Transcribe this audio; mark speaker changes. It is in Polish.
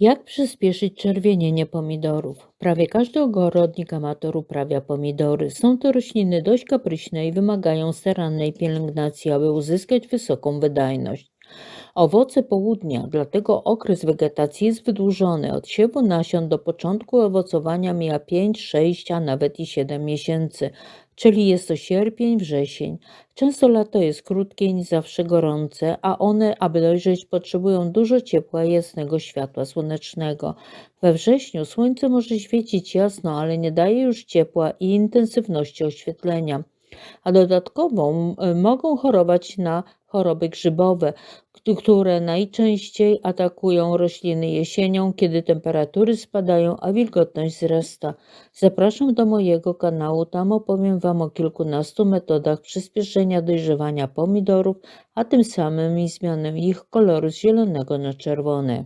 Speaker 1: Jak przyspieszyć czerwienienie pomidorów? Prawie każdy ogrodnik amator uprawia pomidory. Są to rośliny dość kapryśne i wymagają starannej pielęgnacji, aby uzyskać wysoką wydajność. Owoce południa, dlatego okres wegetacji jest wydłużony. Od siewu nasion do początku owocowania mija 5, 6, a nawet i 7 miesięcy, czyli jest to sierpień, wrzesień. Często lato jest krótkie i nie zawsze gorące, a one, aby dojrzeć, potrzebują dużo ciepła i jasnego światła słonecznego. We wrześniu słońce może świecić jasno, ale nie daje już ciepła i intensywności oświetlenia. A dodatkowo mogą chorować na choroby grzybowe, które najczęściej atakują rośliny jesienią, kiedy temperatury spadają, a wilgotność wzrasta. Zapraszam do mojego kanału, tam opowiem Wam o kilkunastu metodach przyspieszenia dojrzewania pomidorów, a tym samym i zmiany ich koloru z zielonego na czerwony.